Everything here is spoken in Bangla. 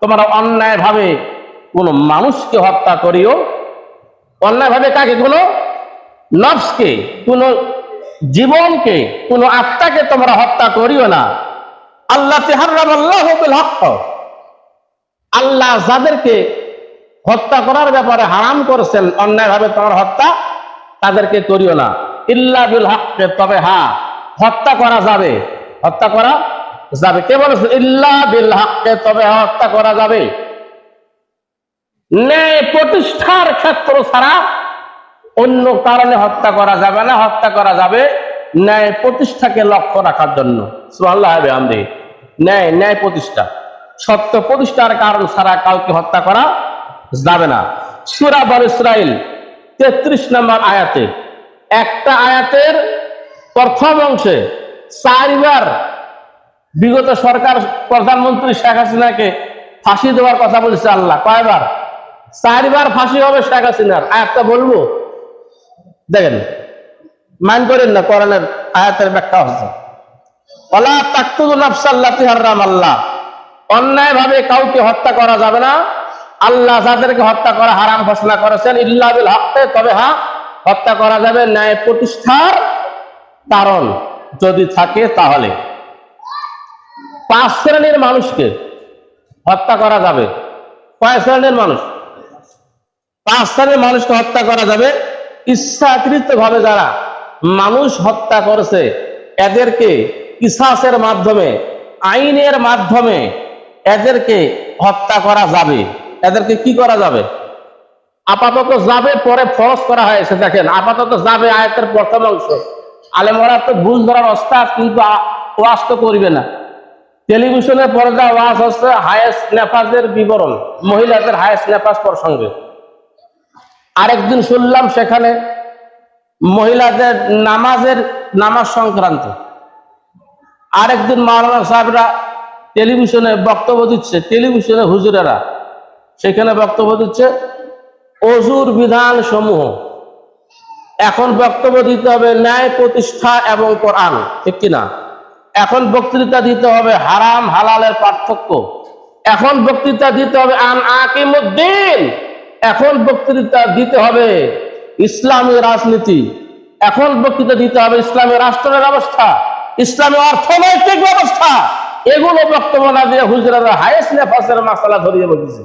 তোমরা অন্যায় ভাবে কোন মানুষকে হত্যা করিও। অন্যায় ভাবে কাকে? কোনো নফসকে, কোন জীবনকে, কোন আত্মাকে তোমরা হত্যা করিও না। আল্লাহ হারাম আল্লাহ হক। আল্লাহ যাদেরকে হত্যা করার ব্যাপারে হারাম করেছেন অন্যায় ভাবে তোমার হত্যা তাদেরকে করিও না। ইল্লা বিল হককে তবে হ্যাঁ হত্যা করা যাবে। হত্যা করা যাবে। কে বলেছে? ইল্লা বিল হককে, তবে হত্যা করা যাবে। ন্যায় প্রতিষ্ঠার ক্ষেত্র ছাড়া অন্য কারণে হত্যা করা যাবে না। হত্যা করা যাবে ন্যায় প্রতিষ্ঠাকে লক্ষ্য রাখার জন্য। সুবহানাল্লাহ আমদি ন্যায় ন্যায় প্রতিষ্ঠা। সত্য প্রতিষ্ঠার কারণ ছাড়া কাউকে হত্যা করা যাবে না। সুরা বল ইসরাইল তেত্রিশ নম্বর আয়াতে, একটা আয়াতের প্রথম অংশে চারবার বিগত সরকার প্রধানমন্ত্রী শেখ হাসিনাকে ফাঁসি দেওয়ার কথা বলেছে আল্লাহ। কয়বার? চারবার ফাঁসি হবে শেখ হাসিনার। আয়াতটা বলব? দেখেন মান করেন না, কোরআনের আয়াতের ব্যাখ্যা হচ্ছে। ওলা তাকতুল নাফসাল্লাতি হারাম আল্লাহ। অন্যায় ভাবে কাউকে হত্যা করা যাবে না। আল্লাহ যাদেরকে হত্যা করা হারাম ঘোষণা করেছেন, ইল্লা বিল তবে হ্যাঁ হত্যা করা যাবে ন্যায় প্রতিষ্ঠার কারণ যদি থাকে তাহলে। পাঁচ শ্রেণির মানুষকে হত্যা করা যাবে। কয় শ্রেণির মানুষ? পাঁচ শ্রেণির মানুষকে হত্যা করা যাবে। ইচ্ছাকৃত ভাবে যারা মানুষ হত্যা করেছে, এদেরকে কিসাসের মাধ্যমে, আইনের মাধ্যমে এদেরকে হত্যা করা যাবে। এদেরকে কি করা যাবে? আপাতত যাবে পরে ফরজ করা হয়েছে। দেখেন, আপাতত যাবে আয়তের প্রথম অংশ। আলেমরা তো ভুল ধরার অস্তাদ কিন্তু ওয়াজ তো করবে না। টেলিভিশনের পর্দা ওয়াজ হচ্ছে হায়েস্ট নেফাজের বিবরণ, মহিলাদের হায়েস্ট নেফাজ প্রসঙ্গে। আরেকদিন শুনলাম সেখানে মহিলাদের নামাজের নামাজ সংক্রান্ত। আরেকদিন মাওলানা সাহেবরা টেলিভিশনে বক্তব্য দিচ্ছে টেলিভিশনে হুজুরেরা। সেখানে বক্তব্য দিচ্ছে, অজুর বিধান সমূহ এখন বক্তব্য দিতে হবে ন্যায় প্রতিষ্ঠা এবং কোরআন, ঠিক কিনা? এখন বক্তৃতা দিতে হবে হারাম হালালের পার্থক্য। এখন বক্তৃতা দিতে হবে আন আকিমুদ্দিন। এখন বক্তৃতা দিতে হবে ইসলামী রাজনীতি। এখন বক্তৃতা দিতে হবে ইসলামী রাষ্ট্রের ব্যবস্থা, ইসলামী অর্থনৈতিক ব্যবস্থা। এগুলো বক্তব্য না দিয়ে হুজুরেরা হায়েস্ট নেফাসের মাসালা ধরিয়ে বলতেছে।